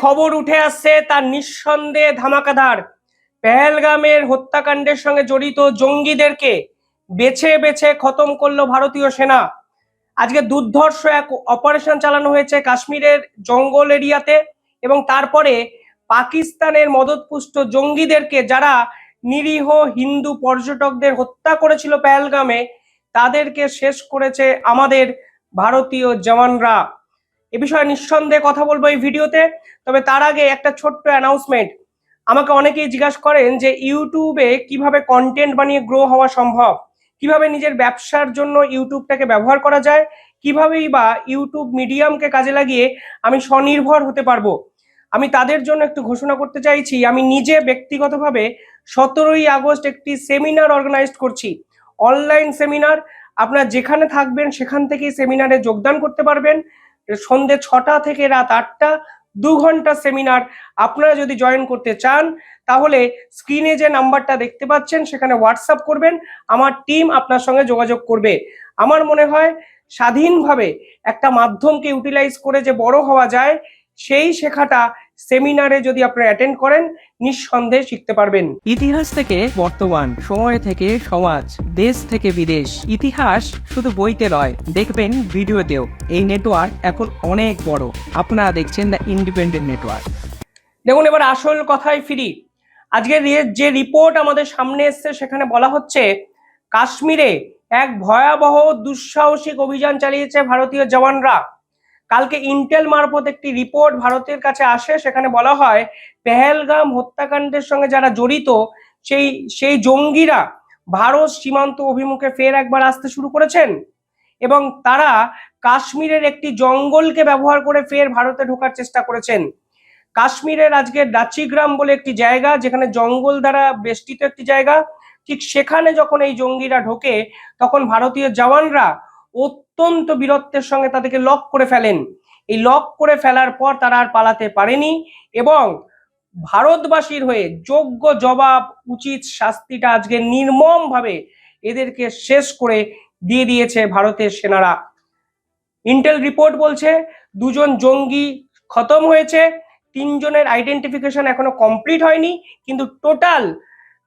খবর উঠে আসছে তার নিঃসন্দেহে ধামাকাধার পেহেলগামের হত্যাকাণ্ডের সঙ্গে জড়িত জঙ্গিদেরকে বেছে বেছে খতম করল ভারতীয় সেনা। আজকে দুর্ধর্ষ এক অপারেশন চালানো হয়েছে কাশ্মীরের জঙ্গল এরিয়াতে এবং তারপরে পাকিস্তানের মদতপুষ্ট জঙ্গিদেরকে যারা নিরীহ হিন্দু পর্যটকদের হত্যা করেছিল পেহেলগামে, তাদেরকে শেষ করেছে আমাদের ভারতীয় জওয়ানরা। এ বিষয়ে নিঃসন্দেহে কথা বলব এই ভিডিওতে। তবে তার আগে একটা ছোট্ট অ্যানাউন্সমেন্ট আমাকে অনেকেই জিজ্ঞাসা করেন যে ইউটিউবে কীভাবে কন্টেন্ট বানিয়ে গ্রো হওয়া সম্ভব? কীভাবে নিজের ব্যবসার জন্য ইউটিউবটাকে ব্যবহার করা যায়? কিভাবেই বা ইউটিউব মিডিয়ামকে কাজে লাগিয়ে আমি স্বনির্ভর হতে পারব? আমি তাদের জন্য একটু ঘোষণা করতে চাইছি, আমি নিজে ব্যক্তিগতভাবে সতেরোই আগস্ট একটি সেমিনার অর্গানাইজ করছি। অনলাইন সেমিনার আপনার যেখানে থাকবেন সেখান থেকেই সেমিনারে যোগদান করতে পারবেন। সন্ধে ছটা থেকে রাত আটটা, দু ঘণ্টা সেমিনার আপনারা যদি জয়েন করতে চান, তাহলে স্ক্রিনে যে নাম্বারটা দেখতে পাচ্ছেন, সেখানে হোয়াটসঅ্যাপ করবেন, আমার টিম আপনার সঙ্গে যোগাযোগ করবে। আমার মনে হয় স্বাধীনভাবে একটা মাধ্যমকে ইউটিলাইজ করে যে বড় হওয়া যায়, সেই শেখাটা সেমিনারে যদি আপনারা অ্যাটেন্ড করেন নিঃসন্দেহে শিখতে পারবেন। ইতিহাস থেকে বর্তমান সময় থেকে সমাজ দেশ থেকে বিদেশ। ইতিহাস শুধু বইতে নয় দেখবেন ভিডিওতেও। এই নেটওয়ার্ক এখন অনেক বড়। আপনারা দেখছেন দ্য ইন্ডিপেন্ডেন্ট নেটওয়ার্ক দেখুন এবার আসল কথায় ফিরি। আজকে যে রিপোর্ট আমাদের সামনে এসছে সেখানে বলা হচ্ছে কাশ্মীরে এক ভয়াবহ দুঃসাহসিক অভিযান চালিয়েছে ভারতীয় জওয়ানরা। কালকে ইন্টেল মারফত একটি রিপোর্ট ভারতের কাছে আসে, সেখানে বলা হয়, পেহেলগাম হত্যাকাণ্ডের সঙ্গে যারা জড়িত, সেই সেই জঙ্গিরা ভারত সীমান্ত অভিমুখে ফের একবার আসতে শুরু করেছেন। এবং তারা কাশ্মীরের একটি জঙ্গলকে ব্যবহার করে ফের ভারতে ঢোকার চেষ্টা করেছেন। কাশ্মীরের আজকে ডাচিগ্রাম বলে একটি জায়গা, যেখানে জঙ্গল দ্বারা বেষ্টিত একটি জায়গা, ঠিক সেখানে যখন এই জঙ্গিরা ঢোকে, তখন ভারতীয় জওয়ানরা অত্যন্ত বীরত্বের সঙ্গে তাদেরকে লক করে ফেলেন। এই লক করে ফেলার পর তারা আর পালাতে পারেনি এবং ভারতবাসীর হয়ে যোগ্য জবাব, উচিত শাস্তিটা আজকে নির্মম ভাবে এদেরকে শেষ করে দিয়ে দিয়েছে ভারতের সেনারা। ইন্টেল রিপোর্ট বলছে, দুজন জঙ্গি খতম হয়েছে, তিনজনের আইডেন্টিফিকেশন এখনও কমপ্লিট হয়নি, কিন্তু টোটাল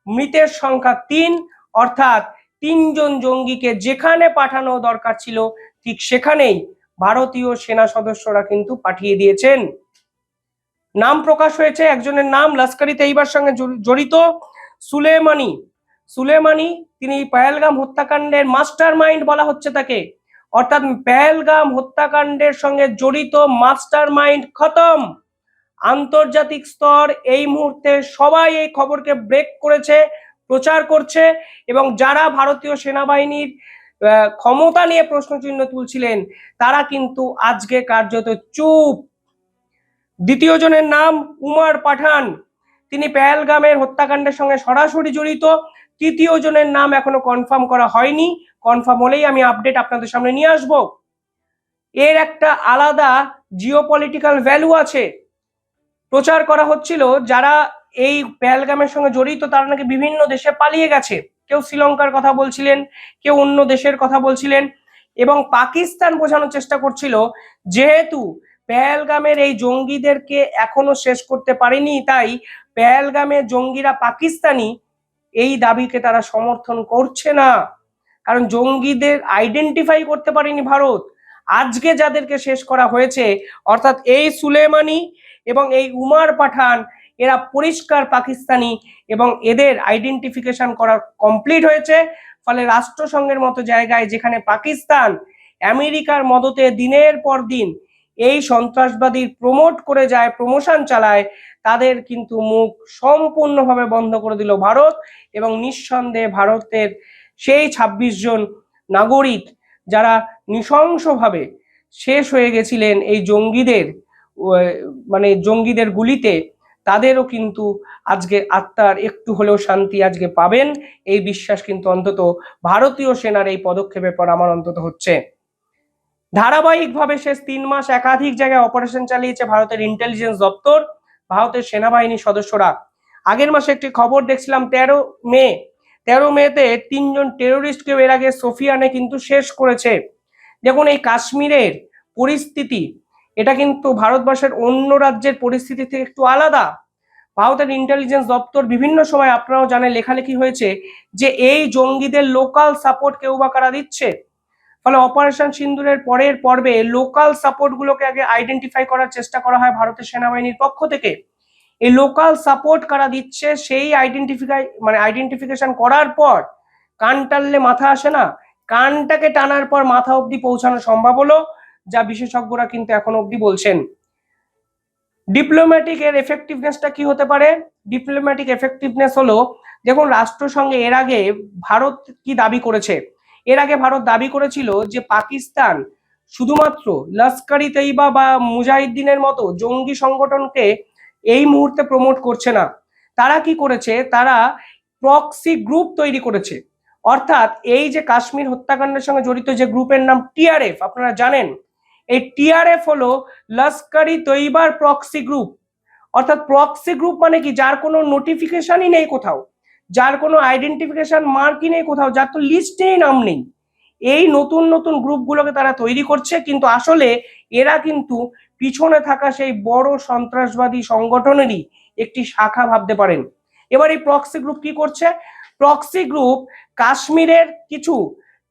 মৃতের সংখ্যা তিন, অর্থাৎ তিনজন জঙ্গিকে যেখানে পাঠানো দরকার ছিল, ঠিক সেখানেই ভারতীয় সেনা সদস্যরা কিন্তু পাঠিয়ে দিয়েছেন। নাম প্রকাশ হয়েছে, একজনের নাম লস্করি তেইবার সঙ্গে জড়িত সুলেমানি। সুলেমানি, তিনি পেহেলগাম হত্যাকাণ্ডের মাস্টার মাইন্ড বলা হচ্ছে তাকে। অর্থাৎ পেহেলগাম হত্যাকাণ্ডের সঙ্গে জড়িত মাস্টার মাইন্ড খতম। আন্তর্জাতিক স্তর এই মুহূর্তে সবাই এই খবরকে ব্রেক করেছে। প্রচার করছে এবং যারা ভারতীয় সেনাবাহিনীর ক্ষমতা নিয়ে প্রশ্নচিহ্ন তুলছিলেন, তারা কিন্তু আজকে কার্যত চুপ। দ্বিতীয় জনের নাম উমার পাঠান। তিনি পেহেলগামের হত্যাকাণ্ডের সঙ্গে সরাসরি জড়িত। তৃতীয় জনের নাম এখনও কনফার্ম করা হয়নি। কনফার্ম হলেই আমি আপডেট আপনাদের সামনে নিয়ে আসব। এর একটা আলাদা জিও পলিটিক্যাল ভ্যালু আছে। প্রচার করা হচ্ছিল যারা এই পেহেলগামের সঙ্গে জড়িত তারা নাকি বিভিন্ন দেশে পালিয়ে গেছে। কেউ শ্রীলঙ্কার কথা বলছিলেন, কেউ অন্য দেশের কথা বলছিলেন এবং পাকিস্তান বোঝানোর চেষ্টা করছিল যেহেতু পেহেলগামের এই জঙ্গিদেরকে এখনও শেষ করতে পারেনি, তাই পেহেলগামে জঙ্গিরা পাকিস্তানি, এই দাবিকে তারা সমর্থন করছে না। কারণ জঙ্গিদের আইডেন্টিফাই করতে পারেনি ভারত। আজকে যাদেরকে শেষ করা হয়েছে, অর্থাৎ এই সুলেমানি এবং এই উমার পাঠান এরা পরিষ্কার পাকিস্তানি এবং এদের আইডেন্টিফিকেশন করা কমপ্লিট হয়েছে। ফলে রাষ্ট্রসংঘের মতো জায়গায় যেখানে পাকিস্তান আমেরিকার মদতে দিনের পর দিন এই সন্ত্রাসবাদী প্রমোট করে যায় প্রমোশন চালায়, তাদের কিন্তু মুখ সম্পূর্ণভাবে বন্ধ করে দিল ভারত এবং নিঃসন্দেহে ভারতের সেই ২৬ জন নাগরিক যারা নৃশংসভাবে শেষ হয়ে গেছিলেন এই জঙ্গিদের মানে জঙ্গিদের গুলিতে। তাদেরও কিন্তু আজকে আত্মার একটু হলেও শান্তি আজকে পাবেন। এই বিশ্বাস কিন্তু অন্তত ভারতীয় সেনার এই পদক্ষেপের পর আমার অন্তত হচ্ছে। ধারাবাহিকভাবে শেষ তিন মাস একাধিক জায়গায় অপারেশন চালিয়েছে ভারতের ইন্টেলিজেন্স দপ্তর, ভারতের সেনাবাহিনীর সদস্যরা। আগের মাসে একটি খবর দেখছিলাম, তেরো মে, তেরো মেতে তিনজন টেরোরিস্টকেও এর আগে সোফিয়ানে কিন্তু শেষ করেছে। দেখুন, এই কাশ্মীরের পরিস্থিতি এটা কিন্তু ভারতবর্ষের অন্য রাজ্যের পরিস্থিতি থেকে একটু আলাদা। ভারতের ইন্টেলিজেন্স দপ্তর বিভিন্ন সময় আপনারাও জানেন লেখালেখি হয়েছে যে এই জঙ্গিদের লোকাল সাপোর্ট কেউ বা কারা দিচ্ছে? ফলে অপারেশন সিন্দুরের পরের পর্বে লোকাল সাপোর্ট গুলোকে আগে আইডেন্টিফাই করার চেষ্টা করা হয় ভারতের সেনাবাহিনীর পক্ষ থেকে। এই লোকাল সাপোর্ট কারা দিচ্ছে সেই আইডেন্টিফিকাই মানে আইডেন্টিফিকেশন করার পর কান টানলে মাথা আসে না। কানটাকে টানার পর মাথা অবধি পৌঁছানো সম্ভব হলো। যা বিশেষজ্ঞরা কিন্তু এখন অবধি বলছেন। ডিপ্লোম্যাটিক এর এফেক্টিভনেসটা কি হতে পারে? ডিপ্লোম্যাটিক এফেক্টিভনেস হলো, দেখুন, রাষ্ট্রসংঘে এর আগে ভারত কি দাবি করেছে? এর আগে ভারত দাবি করেছিল যে পাকিস্তান শুধুমাত্র লস্করি তৈবা বা মুজাহিদ্দিনের মতো জঙ্গি সংগঠনকে এই মুহূর্তে প্রমোট করছে না। তারা কি করেছে? তারা প্রক্সি গ্রুপ তৈরি করেছে। অর্থাৎ এই যে কাশ্মীর হত্যাকাণ্ডের সঙ্গে জড়িত যে গ্রুপের নাম টিআরএফ আপনারা জানেন? এই টিআরএফ হলো লস্করি তৈবার প্রক্সি গ্রুপ অর্থাৎ প্রক্সি গ্রুপ মানে কি? যার কোনো নোটিফিকেশনই নেই কোথাও। যার কোনো আইডেন্টিফিকেশন মার্কই নেই কোথাও। যার তো লিস্টেই নাম নেই। এই নতুন নতুন গ্রুপগুলোকে তারা তৈরি করছে, কিন্তু আসলে এরা কিন্তু পিছনে থাকা সেই বড় সন্ত্রাসবাদী সংগঠনেরই একটি শাখা ভাবতে পারেন। এবার এই প্রক্সি গ্রুপ কি করছে? প্রক্সি গ্রুপ কাশ্মীরের কিছু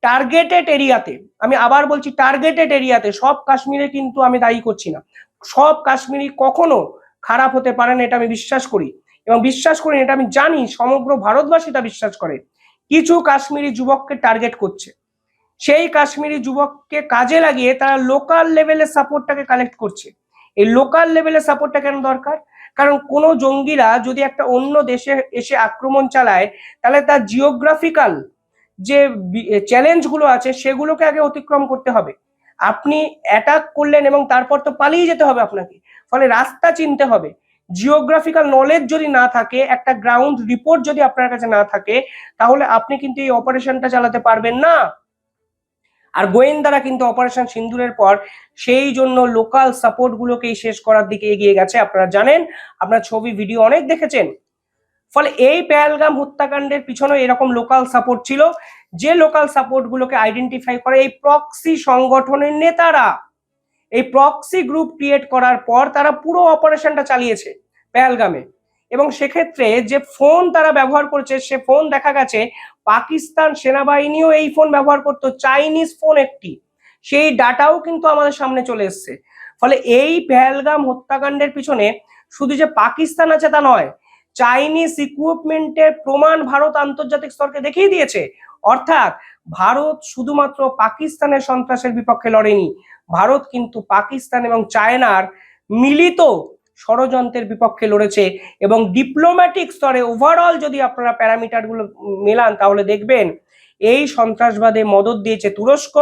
টার্গেটেড এরিয়াতে, আমি আবার বলছি টার্গেটেড এরিয়াতে, সব কাশ্মীরে কিন্তু আমি দায়ী করছি না। সব কাশ্মীরি কখনো খারাপ হতে পারে না, এটা আমি বিশ্বাস করি। এবং বিশ্বাস করি এটা আমি জানি, সমগ্র ভারতবাসী তা বিশ্বাস করে। কিছু কাশ্মীরি যুবককে টার্গেট করছে। সেই কাশ্মীরি যুবককে কাজে লাগিয়ে তারা লোকাল লেভেলের সাপোর্টটাকে কালেক্ট করছে। এই লোকাল লেভেলের সাপোর্টটা কেন দরকার? কারণ কোনো জঙ্গিরা যদি একটা অন্য দেশে এসে আক্রমণ চালায়, তাহলে তার জিওগ্রাফিক্যাল যে চ্যালেঞ্জগুলো আছে, সেগুলোকে আগে অতিক্রম করতে হবে। আপনি অ্যাটাক করলেন এবং তারপর তো পালিয়ে যেতে হবে আপনাকে। ফলে রাস্তা চিনতে হবে। জিওগ্রাফিক্যাল নলেজ যদি না থাকে, একটা গ্রাউন্ড রিপোর্ট যদি আপনার কাছে না থাকে, তাহলে আপনি কিন্তু এই অপারেশনটা চালাতে পারবেন না। আর গোয়েন্দারা কিন্তু অপারেশন সিন্দুরের পর সেই জন্য লোকাল সাপোর্ট গুলোকেই শেষ করার দিকে এগিয়ে গেছে। আপনারা জানেন, আপনারা ছবি ভিডিও অনেক দেখেছেন। ফলে এই পেহেলগাম হত্যাকাণ্ডের পিছনে এরকম লোকাল সাপোর্ট ছিল, যে লোকাল সাপোর্ট গুলোকে আইডেন্টিফাই করে এই প্রক্সি সংগঠনের নেতারা। এই প্রক্সি গ্রুপ ক্রিয়েট করার পর তারা পুরো অপারেশনটা চালিয়েছে পেহেলগামে। এবং সেক্ষেত্রে যে ফোন তারা ব্যবহার করেছে, সে ফোন দেখা গেছে পাকিস্তান সেনাবাহিনীও এই ফোন ব্যবহার করতো চাইনিজ ফোন একটি। সেই ডাটাও কিন্তু আমাদের সামনে চলে এসছে। ফলে এই পেহেলগাম হত্যাকাণ্ডের পিছনে শুধু যে পাকিস্তান আছে তা নয় চাইনিজ ইকুইপমেন্টের প্রমাণ ভারত আন্তর্জাতিক স্তরকে দেখিয়ে দিয়েছে। অর্থাৎ ভারত শুধুমাত্র পাকিস্তানের সন্ত্রাসের বিপক্ষে লড়েনি। ভারত কিন্তু পাকিস্তান এবং চায়নার মিলিত ষড়যন্ত্রের বিপক্ষে লড়েছে এবং ডিপ্লোম্যাটিক স্তরে ওভারঅল যদি আপনারা প্যারামিটারগুলো মেলান তাহলে দেখবেন, এই সন্ত্রাসবাদে মদত দিয়েছে তুরস্ক,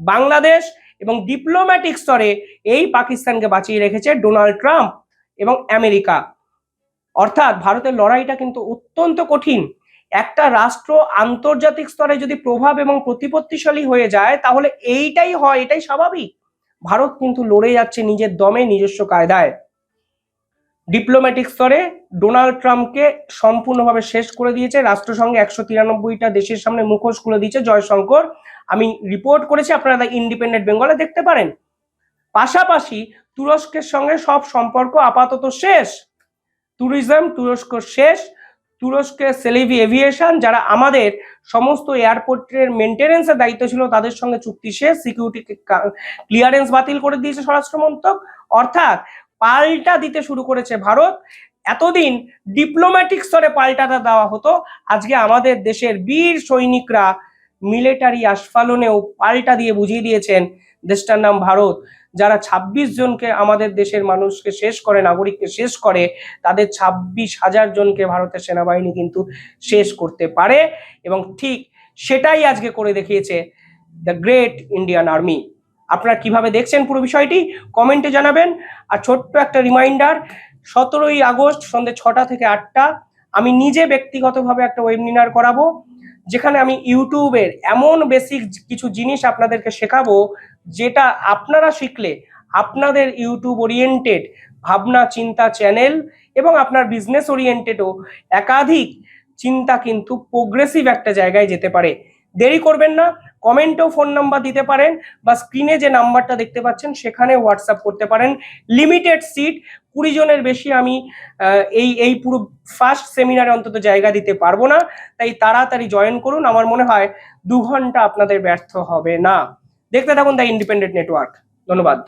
বাংলাদেশ এবং ডিপ্লোম্যাটিক স্তরে এই পাকিস্তানকে বাঁচিয়ে রেখেছে ডোনাল্ড ট্রাম্প এবং আমেরিকা। অর্থাৎ ভারতের লড়াইটা কিন্তু অত্যন্ত কঠিন। একটা রাষ্ট্র আন্তর্জাতিক স্তরে যদি প্রভাব এবং প্রতিপত্তিশালী হয়ে যায়, তাহলে এইটাই হয়, এটাই স্বাভাবিক। ভারত কিন্তু লড়ে যাচ্ছে নিজের দমে, নিজস্ব কায়দায়। ডিপ্লোম্যাটিক স্তরে ডোনাল্ড ট্রাম্পকে সম্পূর্ণভাবে শেষ করে দিয়েছে। রাষ্ট্রসংঘে একশো তিরানব্বইটা দেশের সামনে মুখোশ খুলে দিয়েছে জয়শঙ্কর। আমি রিপোর্ট করেছি, আপনারা ইন্ডিপেন্ডেন্ট বেঙ্গলে দেখতে পারেন। পাশাপাশি তুরস্কের সঙ্গে সব সম্পর্ক আপাতত শেষ। ট্যুরিজম তুরস্ক শেষ, তুরস্কের সেলিভি এভিয়েশন যারা আমাদের সমস্ত এয়ারপোর্টের মেনটেনেন্সের দায়িত্ব ছিল, তাদের সঙ্গে চুক্তি শেষ সিকিউরিটি ক্লিয়ারেন্স বাতিল করে দিয়েছে স্বরাষ্ট্র মন্ত্রক। অর্থাৎ পাল্টা দিতে শুরু করেছে ভারত। এতদিন ডিপ্লোম্যাটিক স্তরে পাল্টাটা দেওয়া হতো। আজকে আমাদের দেশের বীর সৈনিকরা মিলিটারি আস্ফালনেও পাল্টা দিয়ে বুঝিয়ে দিয়েছেন দেশটার নাম ভারত। যারা ২৬ জনকে আমাদের দেশের মানুষকে শেষ করে, নাগরিককে শেষ করে, তাদের ছাব্বিশ হাজার জনকে ভারতের সেনাবাহিনী কিন্তু শেষ করতে পারে। এবং ঠিক সেটাই আজকে করে দেখিয়েছে দ্য গ্রেট ইন্ডিয়ান আর্মি আপনারা কীভাবে দেখছেন পুরো বিষয়টি? কমেন্টে জানাবেন। আর ছোট্ট একটা রিমাইন্ডার সতেরোই আগস্ট সন্ধ্যে ছটা থেকে আটটা, আমি নিজে ব্যক্তিগতভাবে একটা ওয়েবিনার করাবো। যেখানে আমি ইউটিউবের এমন বেসিক কিছু জিনিস আপনাদেরকে শেখাবো, যেটা আপনারা শিখলে আপনাদের ইউটিউব ওরিয়েন্টেড ভাবনা চিন্তা চ্যানেল এবং আপনার বিজনেস ওরিয়েন্টেডও একাধিক চিন্তা কিন্তু প্রোগ্রেসিভ একটা জায়গায় যেতে পারে। দেরি করবেন না কমেন্টেও ফোন নাম্বার দিতে পারেন বা স্ক্রিনে যে নাম্বারটা দেখতে পাচ্ছেন, সেখানে হোয়াটসঅ্যাপ করতে পারেন। লিমিটেড সিট কুড়ি জনের বেশি আমি এই এই পুরো ফার্স্ট সেমিনারে অন্তত জায়গা দিতে পারব না। তাই তাড়াতাড়ি জয়েন করুন। আমার মনে হয় দু ঘণ্টা আপনাদের ব্যর্থ হবে না। দেখতে থাকুন দ্য ইন্ডিপেন্ডেন্ট নেটওয়ার্ক ধন্যবাদ।